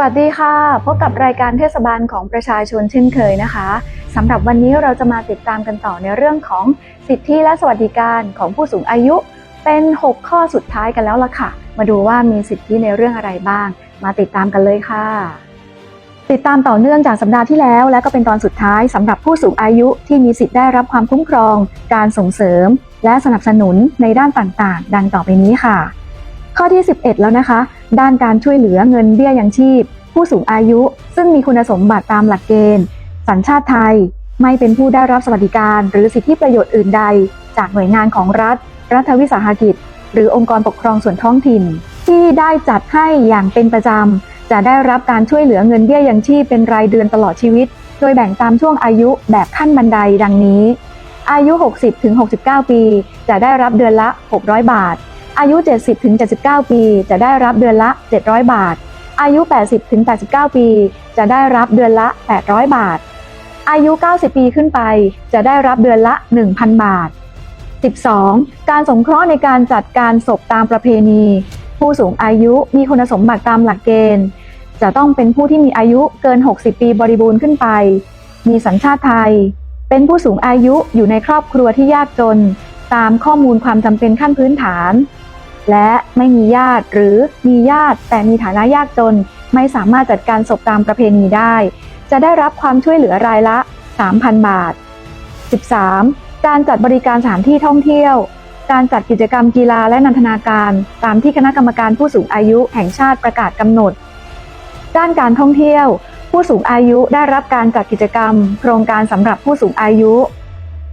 วัสดีค่ะ พบกับรายการเทศบาลของประชาชนเช่นเคยนะคะสำหรับวันนี้เราจะมาติดตามกันต่อในเรื่องของสิทธิและสวัสดิการของผู้สูงอายุ เป็น 6 ข้อสุดท้ายกันแล้วล่ะค่ะ มาดูว่ามีสิทธิในเรื่องอะไรบ้าง มาติดตามกันเลยค่ะ ติดตามต่อเนื่องจากสัปดาห์ที่แล้ว และก็เป็นตอนสุดท้ายสำหรับผู้สูงอายุที่มีสิทธิ์ได้รับความคุ้มครอง การส่งเสริม และสนับสนุนในด้านต่างๆ ดังต่อไปนี้ค่ะ ข้อที่ 11 แล้วนะคะ ด้านการช่วยเหลือเงินเบี้ยยังชีพ ผู้สูงอายุ ซึ่งมีคุณสมบัติตามหลักเกณฑ์ สัญชาติไทย ไม่เป็นผู้ได้รับสวัสดิการ หรือสิทธิประโยชน์อื่นใด จากหน่วยงานของรัฐ รัฐวิสาหกิจ หรือองค์กรปกครองส่วนท้องถิ่น ที่ได้จัดให้อย่างเป็นประจำจะได้รับการช่วยเหลือเงินเบี้ยยังชีพเป็นรายเดือนตลอดชีวิต โดยแบ่งตามช่วงอายุแบบขั้นบันไดดังนี้ อายุ 60-69 ปี จะได้รับเดือนละ 600 บาท อายุ 70-79 ปี จะได้รับเดือนละ 700 บาท อายุ 80-89 ปี จะได้รับเดือนละ 800 บาท อายุ 90 ปีขึ้นไป จะได้รับเดือนละ 1,000 บาท 12. การสงเคราะห์ในการจัดการศพตามประเพณี ผู้สูงอายุมีคุณสมบัติตามหลักเกณฑ์ จะต้องเป็นผู้ที่มีอายุเกิน 60 ปีบริบูรณ์ขึ้นไป มีสัญชาติไทย เป็นผู้สูงอายุอยู่ในครอบครัวที่ยากจน ตามข้อมูลความจำเป็นขั้นพื้นฐาน และไม่มีญาติหรือมีญาติแต่มีฐานะยากจน ไม่สามารถจัดการศพตามประเพณีได้ จะได้รับความช่วยเหลือรายละ 3,000 บาท 13. การจัดบริการสถานที่ท่องเที่ยว การจัดกิจกรรมกีฬาและนันทนาการ ตามที่คณะกรรมการผู้สูงอายุแห่งชาติประกาศกำหนด ด้านการท่องเที่ยว ผู้สูงอายุได้รับการจัดกิจกรรม โครงการสำหรับผู้สูงอายุ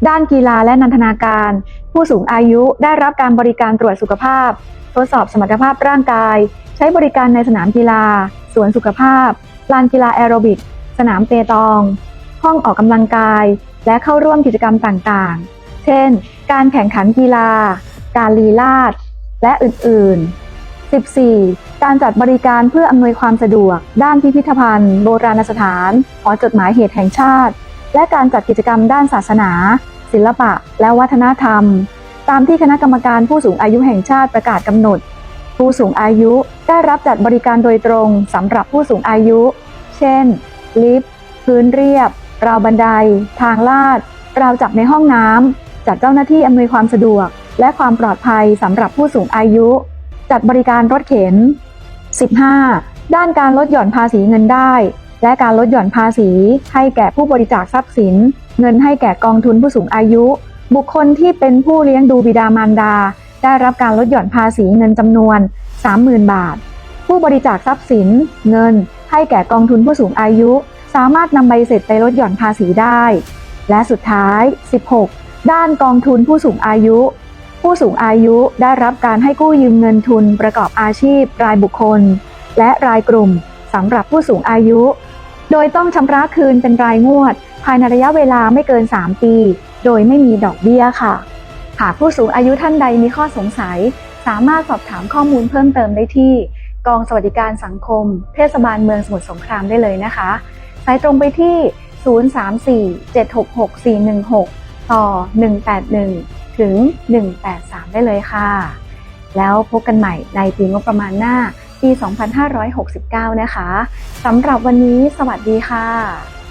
ด้านกีฬาและนันทนาการ ผู้สูงอายุได้รับการบริการตรวจสุขภาพ ทดสอบสมรรถภาพร่างกาย ใช้บริการในสนามกีฬา สวนสุขภาพ ลานกีฬาแอโรบิก สนามเปตอง ห้องออกกำลังกาย และเข้าร่วมกิจกรรมต่างๆ เช่น การแข่งขันกีฬา การลีลาด และอื่นๆ 14. การจัดบริการเพื่ออำนวยความสะดวก ด้านพิพิธภัณฑ์ โบราณสถาน หอจดหมายเหตุแห่งชาติ และการจัดกิจกรรมด้านศาสนา ศิลปะ และวัฒนธรรม ตามที่คณะกรรมการผู้สูงอายุแห่งชาติประกาศกำหนด ผู้สูงอายุได้รับจัดบริการโดยตรงสำหรับผู้สูงอายุ เช่น ลิฟต์พื้นเรียบ ราวบันได ทางลาด ราวจับในห้องน้ำจัดเจ้าหน้าที่อำนวยความสะดวก และความปลอดภัยสำหรับผู้สูงอายุ จัดบริการรถเข็น 15. ด้านการลดหย่อนภาษีเงินได้ และการลดหย่อนภาษี ให้แก่ผู้บริจาคทรัพย์สิน เงินให้แก่กองทุนผู้สูงอายุ บุคคลที่เป็นผู้เลี้ยงดูบิดามารดา ได้รับการลดหย่อนภาษีเงินจำนวน 30,000 บาท ผู้บริจาคทรัพย์สิน เงิน ให้แก่กองทุนผู้สูงอายุ สามารถนำใบเสร็จไปลดหย่อนภาษีได้ และสุดท้าย 16 ด้านกองทุนผู้สูงอายุ ผู้สูงอายุได้รับการให้กู้ยืมเงินทุนประกอบอาชีพรายบุคคล และรายกลุ่มสำหรับผู้สูงอายุ โดยต้องชำระคืนเป็นรายงวด ภายในระยะเวลาไม่เกิน 3 ปี โดยไม่มีดอกเบี้ยค่ะ หากผู้สูงอายุท่านใดมีข้อสงสัย สามารถสอบถามข้อมูลเพิ่มเติมได้ที่ กองสวัสดิการสังคม เทศบาลเมืองสมุทรสงครามได้เลยนะคะ สายตรงไปที่ 034-766-416 ต่อ 181 ถึง 183 ได้เลยค่ะ แล้วพบกันใหม่ในปีงบประมาณหน้า ปี 2569 นะคะสำหรับวันนี้สวัสดีค่ะ